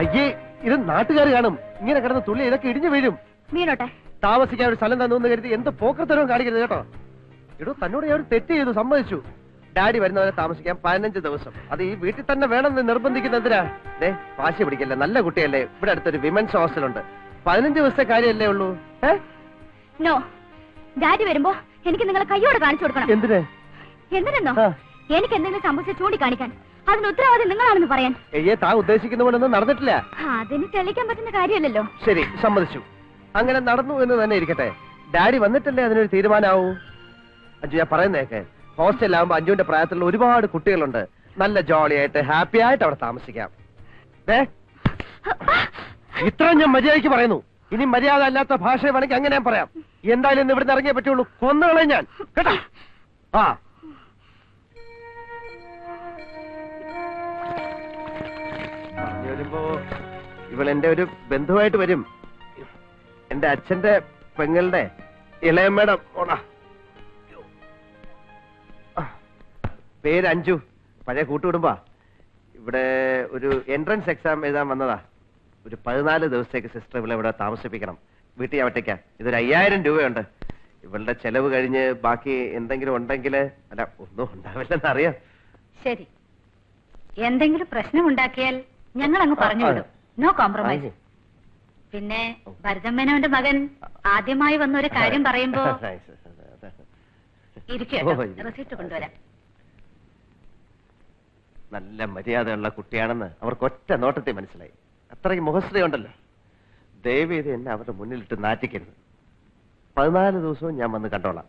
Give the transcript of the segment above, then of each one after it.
അയ്യേ ഇത് നാട്ടുകാർ കാണും. ഇങ്ങനെ കിടന്ന് തുള്ളി ഇതൊക്കെ ഇടിഞ്ഞു വീഴും. വീണോട്ടെ? താമസിക്കാൻ ഒരു സ്ഥലം തന്നു എന്ന് കരുതി എന്ത് പോക്കത്തരവും കാണിക്കരുത് കേട്ടോ. എടോ തന്നോട് ഞാൻ ഒരു തെറ്റ് ചെയ്തു സമ്മതിച്ചു. ഡാഡി വരുന്നവരെ താമസിക്കാൻ പതിനഞ്ച് ദിവസം. അത് ഈ വീട്ടിൽ തന്നെ വേണമെന്ന് നിർബന്ധിക്കുന്ന എന്തിനാ? ദേ വാശി പിടിക്കല്ലേ നല്ല കുട്ടിയല്ലേ. ഇവിടെ അടുത്തൊരു വിമൻസ് ഹോസ്റ്റലുണ്ട്. പതിനഞ്ച് ദിവസത്തെ കാര്യമല്ലേ ഉള്ളൂ? ഏ? നോ ഡാഡി വരുമ്പോ എനിക്ക് നിങ്ങളെ കൈയോടെ കാണിച്ചു കൊടുക്കണം. എന്തിനാ? എന്തിനെന്നോ. എനിക്ക് എന്തെങ്കിലും സംഭവിച്ച ചൂണ്ടിക്കാണിക്കാൻ. അതിന് ഉത്തരവാദി നിങ്ങളാണെന്ന് പറയാൻ. അയ്യേ താ ഉദ്ദേശിക്കുന്ന പോലെ ഒന്നും നടന്നിട്ടില്ല. അതിന് തെളിയിക്കാൻ പറ്റുന്ന കാര്യമല്ലല്ലോ. ശരി സമ്മതിച്ചു. അങ്ങനെ നടന്നു എന്ന് തന്നെ ഇരിക്കട്ടെ. ഡാഡി വന്നിട്ടല്ലേ അതിനൊരു തീരുമാനമാവൂ അഞ്ചു ഞാൻ പറയുന്നേക്കെ ഹോസ്റ്റലിലാവുമ്പോ അഞ്ചുവിന്റെ പ്രായത്തിലുള്ള ഒരുപാട് കുട്ടികളുണ്ട്. നല്ല ജോളിയായിട്ട് ഹാപ്പി ആയിട്ട് അവിടെ താമസിക്കാം. ദേ, ഇത്രയും ഞാൻ മര്യാദയ്ക്ക് പറയുന്നു. ഇനി മര്യാദ അല്ലാത്ത ഭാഷ വേണമെങ്കിൽ അങ്ങനെ ഞാൻ പറയാം. എന്തായാലും ഇന്ന് ഇവിടുന്ന് ഇറങ്ങിയേ പറ്റുള്ളൂ. കൊന്നുകളെ ഞാൻ. കേട്ടോ? ആ. ഇവളെന്റെ ഒരു ബന്ധുവായിട്ട് വരും. എന്റെ അച്ഛന്റെ പെങ്ങളുടെ ഇളയമ്മയുടെ ഓണ പേര് അഞ്ചു പഴയ കൂട്ടുകുടുംബാ. ഇവിടെ ഒരു എൻട്രൻസ് എക്സാം എഴുതാൻ വന്നതാ. ഒരു പതിനാല് ദിവസത്തേക്ക് സിസ്റ്റർ ഇവിടെ ഇവിടെ താമസിപ്പിക്കണം. വീട്ടിൽ ആവട്ടേക്കാ ഇതൊരു അയ്യായിരം രൂപയുണ്ട്. ഇവളുടെ ചെലവ് കഴിഞ്ഞ് ബാക്കി എന്തെങ്കിലും ഉണ്ടെങ്കിൽ അല്ല ഒന്നും ഉണ്ടാവില്ലെന്ന് അറിയാം. ശരി. എന്തെങ്കിലും പ്രശ്നം ഉണ്ടാക്കിയാൽ ഞങ്ങൾ അങ്ങ് പറഞ്ഞു വിടും നോ കോംപ്രമൈസ് പിന്നെ ഭരതമ്മേനോന്റെ മകൻ ആദ്യമായി വന്ന ഒരു കാര്യം പറയുമ്പോ. കൊണ്ടുവരാം. നല്ല മര്യാദയുള്ള കുട്ടിയാണെന്ന് അവർക്ക് ഒറ്റ നോട്ടത്തിൽ മനസ്സിലായി. അത്രയ്ക്ക് മുഖശ്രീയുണ്ടല്ലോ. ദയവേത് എന്നെ അവരുടെ മുന്നിലിട്ട് നാറ്റിക്കരുത്. പതിനാല് ദിവസവും ഞാൻ വന്ന് കണ്ടോളാം.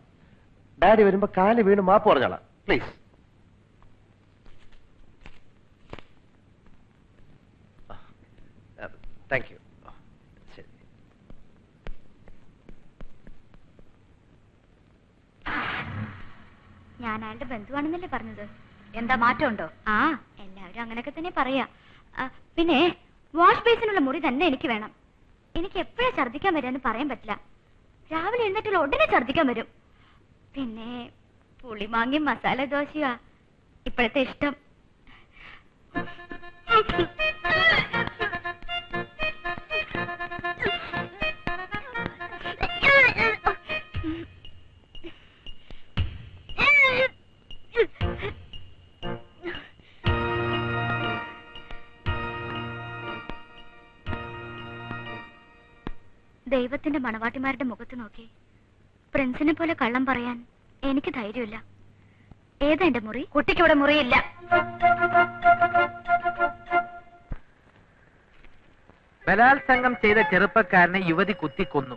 ഡാഡി വരുമ്പോ കാൽ വീണ് മാപ്പ് പറഞ്ഞോളാം. പ്ലീസ് ഞാൻ അയാളുടെ ബന്ധുവാണെന്നല്ലേ പറഞ്ഞത്? എന്താ മാറ്റമുണ്ടോ? ആ എല്ലാവരും അങ്ങനെയൊക്കെ തന്നെ പറയാ. പിന്നെ വാഷ് ബേസിനുള്ള മുറി തന്നെ എനിക്ക് വേണം. എനിക്ക് എപ്പോഴാ ഛർദ്ദിക്കാൻ വരാന്ന് പറയാൻ പറ്റില്ല. രാവിലെ എഴുന്നേറ്റുള്ള ഉടനെ ഛർദ്ദിക്കാൻ വരും. പിന്നെ പുളിമാങ്ങി മസാല ദോശയാ ഇപ്പോഴത്തെ ഇഷ്ടം. ദൈവത്തിന്റെ മണവാട്ടിമാരുടെ മുഖത്ത് നോക്കി. പ്രിൻസിനെ പോലെ കള്ളം പറയാൻ എനിക്ക് ധൈര്യമില്ല. ഏതാ എന്റെ മുറി? കുട്ടിക്കിവിടെ മുറിയില്ല. ബലാത്സംഗം ചെയ്ത ചെറുപ്പക്കാരനെ യുവതി കുത്തിക്കൊന്നു.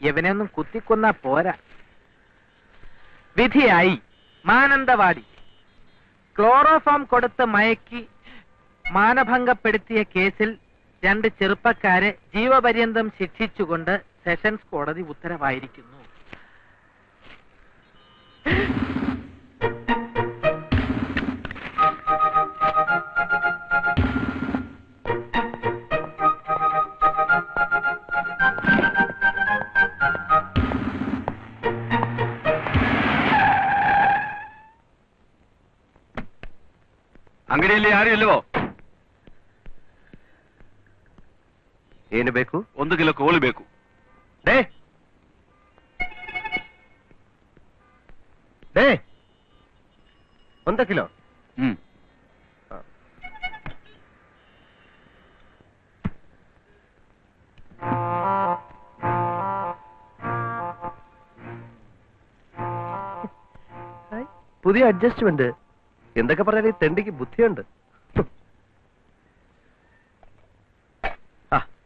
ഇവനെയൊന്നും കുത്തിക്കൊന്ന പോരാ. വിധിയായി. മാനന്തവാടി. ക്ലോറോഫോം കൊടുത്ത് മയക്കി മാനഭംഗപ്പെടുത്തിയ കേസിൽ രണ്ട് ചെറുപ്പക്കാരെ ജീവപര്യന്തം ശിക്ഷിച്ചുകൊണ്ട് സെഷൻസ് കോടതി ഉത്തരവായിരിക്കുന്നു. അങ്ങനെയല്ലേ ആരുമല്ലോ ಏನು ಬೇಕು ಒಂದು ಕಿಲೋ ಕೋಳಿ ಬೇಕು ಡೇ ಡೇ ಒಂದ ಕಿಲೋ ಹ್ಮ್ പുതിയ അഡ്ജസ്റ്റ്മെന്റ് എന്തൊക്കെ പറഞ്ഞാൽ ഈ തെണ്ടിക്ക് ബുദ്ധിയുണ്ട്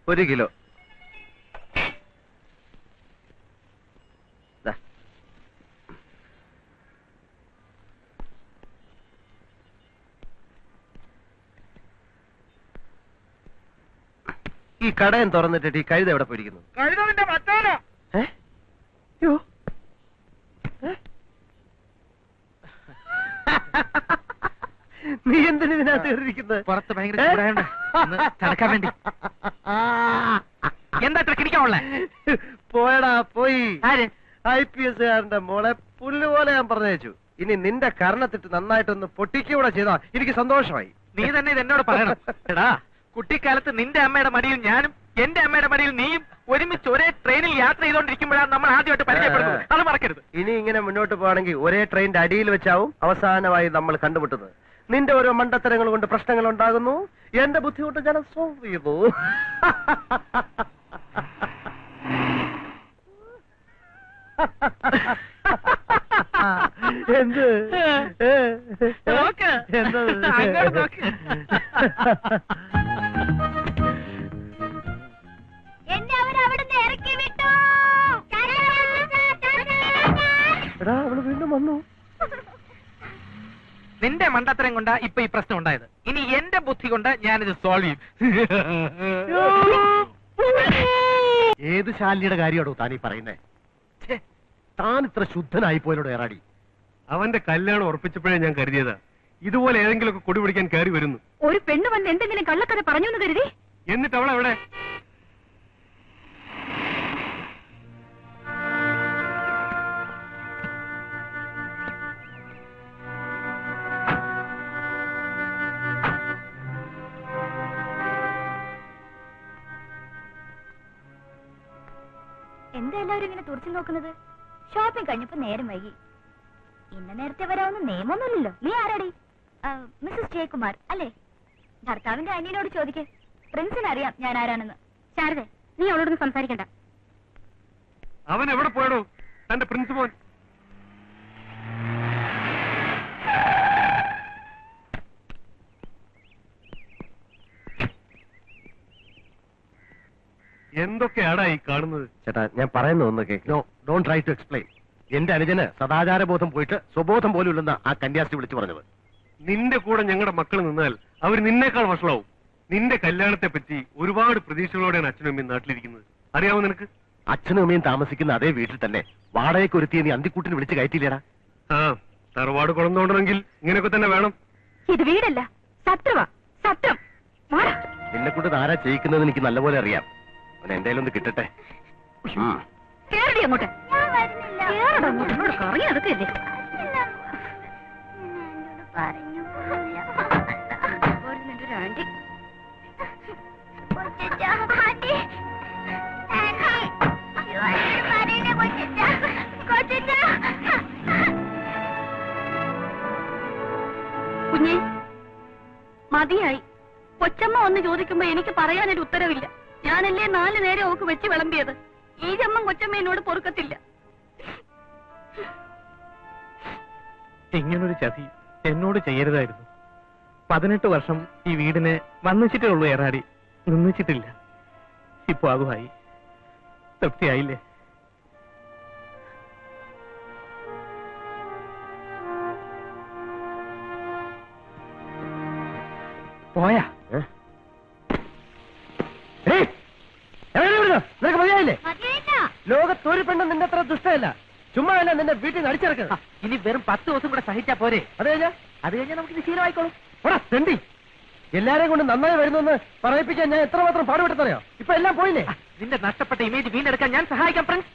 ഒരു കിലോ. ദാ. ഈ കടയും തുറന്നിട്ടിട്ട് ഈ കഴുത എവിടെ പോയിരിക്കുന്നു കഴുതവിന്റെ ഏ? നീ എന്തിനാ തീർന്നിരിക്കുന്നത് കയറിയിരിക്കുന്നത്? പുറത്ത് ഭയങ്കര ചൂടായോണ്ട്. ഒന്ന് തണുക്കാൻ വേണ്ടി. എന്താ ഇത്ര കിടിക്കാവുള്ളേ പോയടാ പോയി. ആര്? ഐ പി എസ് കാരന്റെ മോളെ പുല്ലുപോലെ ഞാൻ പറഞ്ഞു ഇനി നിന്റെ കർണത്തിട്ട് നന്നായിട്ടൊന്ന് പൊട്ടിക്കൂടെ ചെയ്താ എനിക്ക് സന്തോഷമായി. നീ തന്നെ ഇത് എന്നോട് പറയണം. എടാ കുട്ടിക്കാലത്ത് നിന്റെ അമ്മയുടെ മടിയിൽ ഞാനും എന്റെ അമ്മയുടെ മടിയിൽ നീയും ഒരുമിച്ച് ഒരേ ട്രെയിനിൽ യാത്ര ചെയ്തോണ്ടിരിക്കുമ്പോഴാണ് നമ്മൾ ആദ്യമായിട്ട് പരിചയപ്പെടുന്നത്. അത് മറക്കരുത്. ഇനി ഇങ്ങനെ മുന്നോട്ട് പോവാണെങ്കിൽ ഒരേ ട്രെയിനിന്റെ അടിയിൽ വെച്ചാവും അവസാനമായി നമ്മൾ കണ്ടുമുട്ടുന്നത്. നിന്റെ ഓരോ മണ്ടത്തരങ്ങൾ കൊണ്ട് പ്രശ്നങ്ങൾ ഉണ്ടാകുന്നു എന്റെ ബുദ്ധി കൊണ്ട് ഞാൻ സോൾവ് ചെയ്തു എന്ത്? നോക്ക്. എന്തത്? അങ്ങോട്ട് നോക്ക്. എന്നെ അവർ അവിടുന്ന് ഇറക്കി വിട്ടു എടാ അവൾ വീണ്ടും വന്നു നിന്റെ മണ്ടത്തരം കൊണ്ടാ ഇപ്പൊ ഈ പ്രശ്നം ഉണ്ടായത്. ഇനി എന്റെ ബുദ്ധി കൊണ്ട് ഞാനിത് സോൾവ് ചെയ്യും. ഏത് ശാലിയുടെ കാര്യമാണോ താൻ ഈ പറയുന്നേ? താൻ ഇത്ര ശുദ്ധനായി പോയതോട് ഏറാടി അവന്റെ കല്യാണം ഉറപ്പിച്ചപ്പോഴേ ഞാൻ കരുതിയതാ. ഇതുപോലെ ഏതെങ്കിലുമൊക്കെ കൊടി പിടിക്കാൻ കയറി വരുന്നു. ഒരു പെണ്ണ് വന്ന് എന്തെങ്കിലും കള്ളക്കഥ പറഞ്ഞു എന്ന് കരുതി? എന്നിട്ട് അവൾ എന്താ എല്ലാവരും ഇങ്ങനെ തുറച്ചു നോക്കുന്നത്? ഷോപ്പിംഗ് കഴിഞ്ഞപ്പോ നേരം വൈകി. ഇന്ന നേരത്തെ വരാവുന്ന നിയമമൊന്നുമില്ലല്ലോ. നീ ആരാടി? മിസ്സസ് ജയകുമാർ അല്ലേ? ഭർത്താവിന്റെ അനിയനോട് ചോദിക്കേ. പ്രിൻസിന് അറിയാം ഞാൻ ആരാണെന്ന്. ശാരദ നീ അവളോടൊന്ന് സംസാരിക്കണ്ട. അവൻ എവിടെ പോയടോ? തന്റെ പ്രിൻസിപ്പൽ എന്തൊക്കെയാടാ ഈ കാണുന്നത്? ചേട്ടാ ഞാൻ പറയുന്ന ഒന്ന് cake. No don't try to explain എന്റെ അനുജന് സദാചാരബോധം പോയിട്ട് സ്വബോധം പോലും ഇല്ലെന്ന ആ കന്യാസ്ത്രീ വിളിച്ചു പറഞ്ഞത്. നിന്റെ കൂടെ ഞങ്ങളുടെ മക്കൾ നിന്നാൽ അവർ നിന്നേക്കാൾ വഷളാവും. നിന്റെ കല്യാണത്തെ പറ്റി ഒരുപാട് പ്രതീക്ഷകളോടെയാണ് അച്ഛനും അമ്മയും നാട്ടിലിരിക്കുന്നത്. അറിയാവോ നിനക്ക്? അച്ഛനും അമ്മയും താമസിക്കുന്ന അതേ വീട്ടിൽ തന്നെ വാടകയ്ക്ക് ഒരുത്തിയെ നീ അന്തിക്കൂട്ടിന് വിളിച്ച് കയറ്റിയില്ലേടാ? ആ തറവാട് കുളന്നോണ്ടണമെങ്കിൽ ഇങ്ങനെയൊക്കെ തന്നെ വേണം. ഇത് വീടല്ല സത്രവാ സത്രം. നിന്നെ കൊണ്ട് ആരാ ചെയ്യിക്കുന്നത് എനിക്ക് നല്ലപോലെ അറിയാം. അവൻ എന്തായാലും ഒന്ന് കിട്ടട്ടെ. ഉം. കേറടി അങ്ങോട്ട്. കേറടാ അങ്ങോട്ട്. എന്നോട് കറങ്ങി നടക്കല്ലേ വരുന്നുണ്ട് ഒരു ആന്റി. കുഞ്ഞെ മതിയായി. കൊച്ചമ്മ ഒന്ന് ചോദിക്കുമ്പോ എനിക്ക് പറയാനൊരു ഉത്തരവില്ല. ഞാനല്ലേ നാലു നേരം അവക്ക് വെച്ച് വിളമ്പിയത്? ഈ ജമ്മം കൊച്ചമ്മ എന്നോട് പൊറുക്കത്തില്ല. ഇങ്ങനൊരു ചതി എന്നോട് ചെയ്യരുതായിരുന്നു. പതിനെട്ട് വർഷം ഈ വീടിനെ വന്നിച്ചിട്ടേ ഉള്ളൂ ഏറാടി. നിന്നിച്ചിട്ടില്ല ഇപ്പൊ അതുമായി. തൃപ്തിയായില്ലേ? പോയാ. നിനക്ക് മതിയായില്ലേ? ലോകത്തൊരു പെണ്ണും നിന്റെ അത്ര ദുഷ്ടമല്ല ചുമ്മാ അല്ല നിന്റെ വീട്ടിൽ നിന്ന് അടിച്ചിറക്കുക ഇനി വെറും പത്ത് ദിവസം കൂടെ സഹിച്ചാ പോരെ. അത് കഴിഞ്ഞാ? അത് കഴിഞ്ഞാൽ നമുക്ക് ഇത് ശീലമായിക്കോളും തെണ്ടി. എല്ലാരെയും കൊണ്ട് നന്നായി വരുന്നെന്ന് പറയിപ്പിക്കാൻ ഞാൻ എത്രമാത്രം പാടുപെട്ടെന്നറിയോ? ഇപ്പൊ എല്ലാം പോയില്ലേ? നിന്റെ നഷ്ടപ്പെട്ട ഇമേജ് വീണ്ടെടുക്കാൻ ഞാൻ സഹായിക്കാം ഫ്രണ്ട്സ്.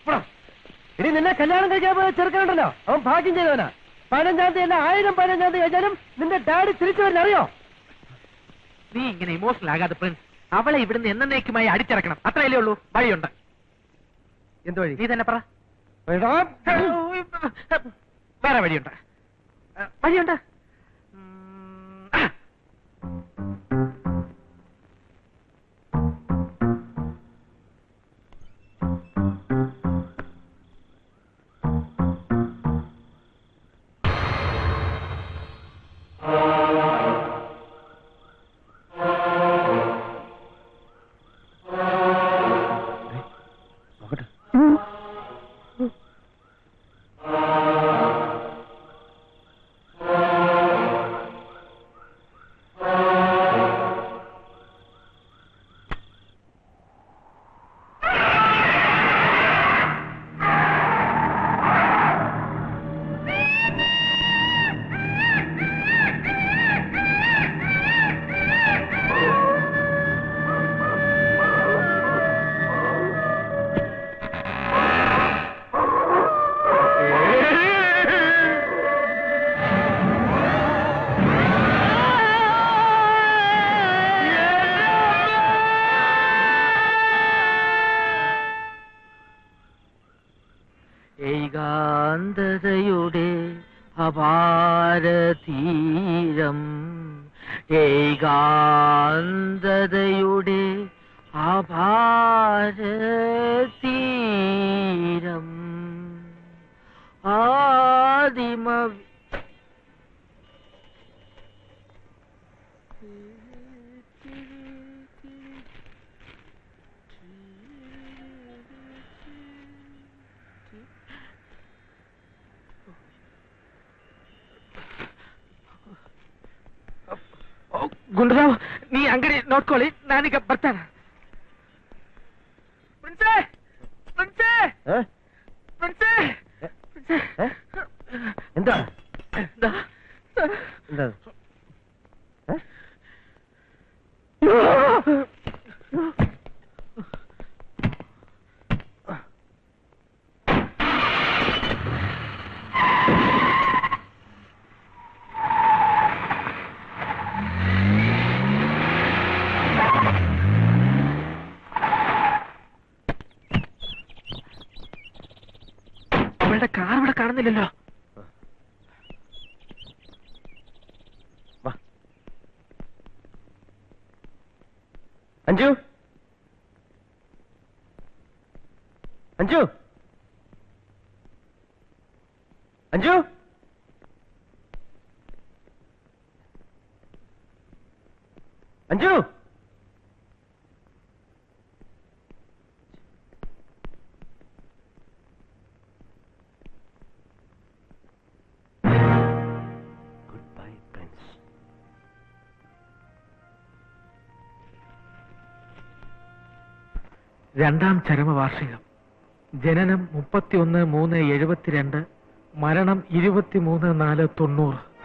ഇനി നിന്നെ കല്യാണം കഴിക്കാൻ പോയ ചെറുക്കനുണ്ടല്ലോ. അവൻ ഭാഗ്യം ചെയ്തവനാ. പതിനഞ്ചാം തീയതി അല്ല ആയിരം പതിനഞ്ചാം തീയതി കഴിഞ്ഞാലും നിന്റെ ഡാഡി തിരിച്ചു വരുന്ന അറിയോ നീ ഇങ്ങനെ ഇമോഷണൽ ആകാതെ പ്രിൻസ് അവളെ ഇവിടുന്ന് എന്നേക്കുമായി അടിച്ചിറക്കണം. അത്രയല്ലേ ഉള്ളൂ. വഴിയുണ്ട്. എന്ത് വഴി? നീ തന്നെ പറ. വേറെ വഴിയുണ്ട്. വഴിയുണ്ട്. அபாரீரம் ஆதிம గుండరావు నీ అంగడి నోట్కోలి నానిక బర్తానా എന്താ. എന്താ? അഞ്ജു? അഞ്ജു? അഞ്ജു? അഞ്ജു? രണ്ടാം ചരമവാർഷികം. ജനനം മുപ്പത്തിയൊന്ന് മൂന്ന് എഴുപത്തിരണ്ട് മരണം ഇരുപത്തിമൂന്ന് നാല് തൊണ്ണൂറ്.